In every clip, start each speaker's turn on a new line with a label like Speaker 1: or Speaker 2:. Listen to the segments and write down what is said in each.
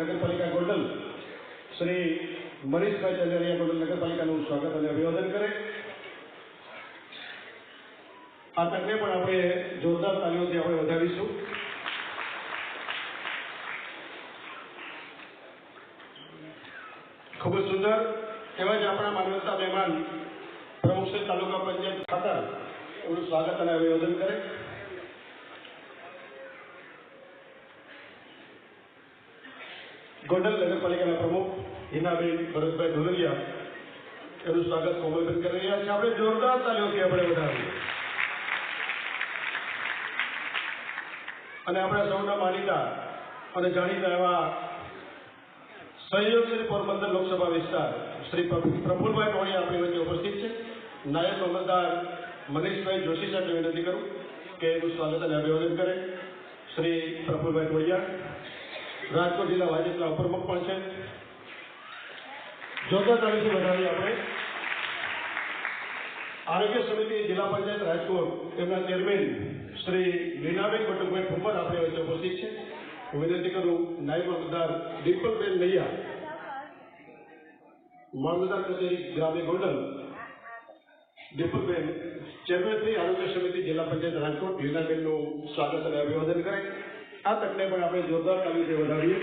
Speaker 1: નગરપાલિકા ગોંડલ શ્રી મનીષભાઈ ચંદરિયા ગોંડલ નગરપાલિકાનું સ્વાગત અને અભિવાદન કરે. આ તકને પણ આપણે જોરદાર તાલીઓથી આપણે વધાવીશું ખૂબ જ સુંદર એવા જ આપણા માનવતા મહેમાન પ્રમુખ તાલુકા પંચાયત ખાતર એમનું સ્વાગત અને અભિવાદન કરે. ગોંડલ નગરપાલિકાના પ્રમુખ હિનાબેન ભરતભાઈ ધોલરિયા એનું સ્વાગત કોમલબેન કરી રહ્યા છે આપણે જોરદાર તાલીઓથી આપણે વધારીએ. અને આપણા સૌના માનીતા અને જાણીતા એવા સહયોગ શ્રી પોરબંદર લોકસભા વિસ્તાર શ્રી પ્રફુ- પ્રફુલભાઈ ટોણી આપણી વચ્ચે ઉપસ્થિત છે. નાયબ અમલદાર મનીષભાઈ જોશી સાહેબને વિનંતી કરું કે એનું સ્વાગત અને અભિવાદન કરે. શ્રી પ્રફુલભાઈ ટોળિયા રાજકોટ જિલ્લા ભાજપના ઉપપ્રમુખ પણ છે. જોરદાર તારીખથી વધાવી આપણે. આરોગ્ય સમિતિ જિલ્લા પંચાયત રાજકોટ એમના ચેરમેન શ્રી લીનાબેન કટુકભાઈ ઠુમ્મર આપણી વચ્ચે ઉપસ્થિત છે. હું વિનંતી કરું, નાયબ મતદાર દીપકબેન નૈયા, મામલતદાર કચેરી ગ્રામ્ય ગોંડલ, દીપકબેન ચેરમેન શ્રી આરોગ્ય સમિતિ જિલ્લા પંચાયત રાજકોટ, લીનાબેનનું સ્વાગત અને અભિવાદન કરે આ તકને પણ આપણે જોરદાર તાલીમથી વધારીએ.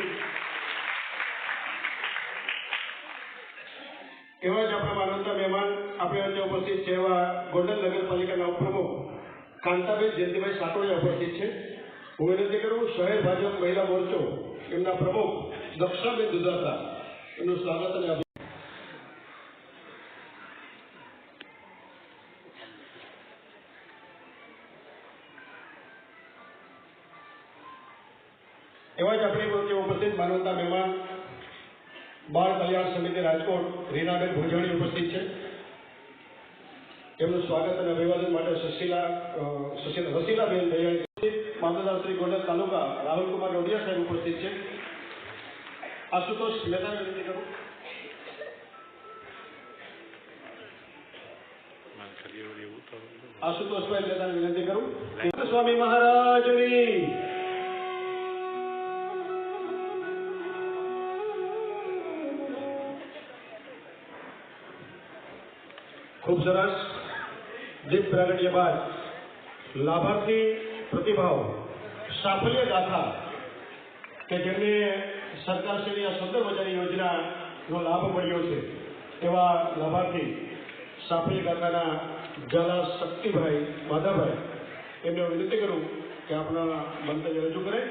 Speaker 1: એવા જ આપણા માનવતા મહેમાન આપણે વચ્ચે ઉપસ્થિત છે એવા ગોંડલ નગરપાલિકાના ઉપપ્રમુખ કાંતાબેન જયંતિભાઈ સાટોડિયા ઉપસ્થિત છે. હું વિનંતી કરું શહેર ભાજપ મહિલા મોરચો, એમના પ્રમુખ દક્ષાબેન દુધાતા, એમનું સ્વાગત અને એવા જ આપણી વચ્ચે ઉપસ્થિત માનવતા મહેમાન બાળ કલ્યાણ સમિતિ રાજકોટ રીનાબેન ભોજાણી ઉપસ્થિત છે. એમનું સ્વાગત અને અભિવાદન માટે સુશીલા સુશીલા રસીલાબેન દયાણી મામલતદાર શ્રી ગોંડલ તાલુકા રાહુલકુમાર રોડિયા સાહેબ ઉપસ્થિત છે. આશુતોષ મહેતાને વિનંતી કરું. આશુતોષભાઈ મહેતાને વિનંતી કરું. સ્વામી મહારાજની ખૂબ સરસ. દીપ પ્રાગટ્ય બાદ લાભાર્થી પ્રતિભાવ સાફલ્ય ગાથા કે જેમને સરકારશ્રીની આ સુંદર મજાની યોજનાનો લાભ મળ્યો છે, એવા લાભાર્થી સાફલ્ય ગાથાના ઝાલા શક્તિભાઈ માધાભાઈ એમને વિનંતી કરું કે આપણા મંતવ્ય રજૂ કરે.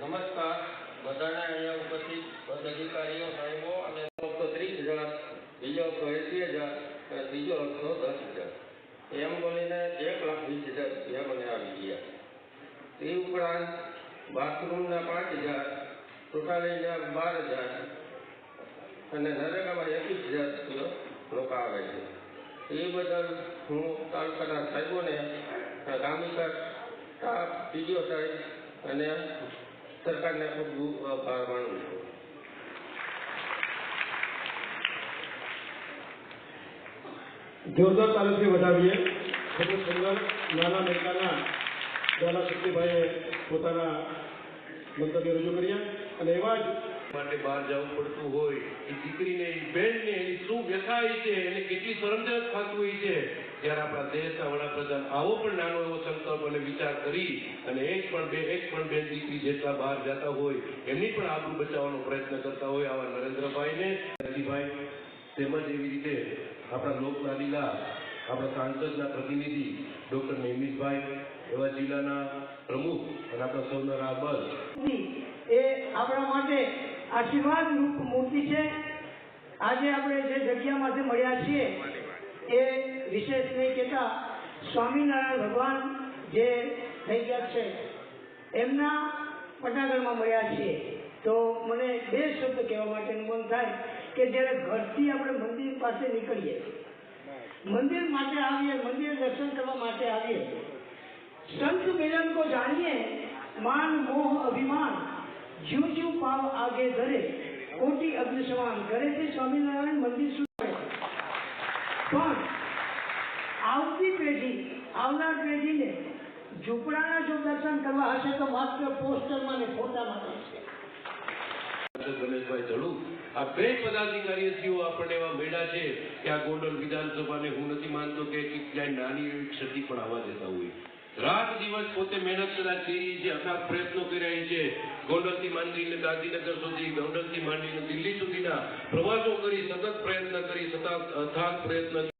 Speaker 2: નમસ્કાર. બધાને અહીંયા ઉપસ્થિત પદ અધિકારીઓ સાહેબો અને ફક્ત ત્રીસ હજાર બીજો હપ્તો એસી હજાર ત્રીજો હપ્તો દસ હજાર. એમ બોલીને એક લાખ વીસ હજાર રૂપિયા મને આવી ગયા. તે ઉપરાંત બાથરૂમના પાંચ હજાર, શૌચાલયના બાર હજાર, અને નરેગામાં એકવીસ હજાર રૂપિયો લોકો આવે છે. એ બદલ હું તાલુકાના સાહેબોને, ગામિકા સ્ટાફ ટીડીઓ સાહેબ અને સરકારને ખૂબ ખૂબ આભાર માનું છું.
Speaker 1: જોરદાર તાલુકી વધાવીએ. ખૂબ સુંદર નાના મહેતાના દાદા શક્તિભાઈએ પોતાના મંતવ્ય રજૂ કર્યા. અને એવા જ
Speaker 3: માટે બહાર જવું પડતું હોય, એ દીકરીને, એ બહેનને એની શું વ્યથાય છે, એને કેટલી શરમજનક થતું હોય છે ત્યારે આપણા દેશના વડાપ્રધાન આવો પણ નાનો એવો સંકલ્પ અને વિચાર કરી અને એક પણ બે એક પણ બે દીકરી જેટલા બહાર જતા હોય, એમની પણ આબરૂ બચાવવાનો પ્રયત્ન કરતા હોય આવા નરેન્દ્રભાઈને. રતિભાઈ તેમજ એવી રીતે આપણા લોકલાલીલા આપણા સાંસદના પ્રતિનિધિ ડોક્ટર નિમિષભાઈ એવા જિલ્લાના પ્રમુખ અને આપણા સૌના રાહબર
Speaker 4: એ આપણા માટે આશીર્વાદ રૂપ મૂર્તિ છે. આજે આપણે જે જગ્યામાંથી મળ્યા છીએ એ વિશેષ નહીં કહેતા, સ્વામિનારાયણ ભગવાન જે થઈ ગયા છે, એમના પટાગળમાં મળ્યા છીએ. તો મને બે શબ્દ કહેવા માટેનું મન થાય કે જ્યારે ઘરથી આપણે મંદિર પાસે નીકળીએ, મંદિર માટે આવીએ, મંદિર દર્શન કરવા માટે આવીએ, સંત મિલન જાણીએ, માન, મોહ, અભિમાન જીવ જીવ પાવ આગે ધરે, કોટી અગ્નિ સમાન ઘરેથી સ્વામિનારાયણ મંદિર સુધી. પણ આવતી પેઢી, આવનાર પેઢીને ઝૂંપડાના જો દર્શન કરવા હશે તો માત્ર પોસ્ટરમાં ને ફોટામાં
Speaker 3: રમેશભાઈ ધડુ આ બે પદાધિકારીઓ આપણને એવા મેળા છે કે આ ગોંડલ વિધાનસભાને હું નથી માનતો કે નાની ક્ષતિ પણ આવવા દેતા હોય. રાત દિવસ પોતે મહેનત કદાચ કરી છે અથાગ પ્રયત્નો કર્યા છે, ગોંડલથી માંડીને ગાંધીનગર સુધી, ગોંડલથી માંડીને દિલ્હી સુધીના પ્રવાસો કરી, સતત પ્રયત્ન કરી, સતત અથાગ પ્રયત્ન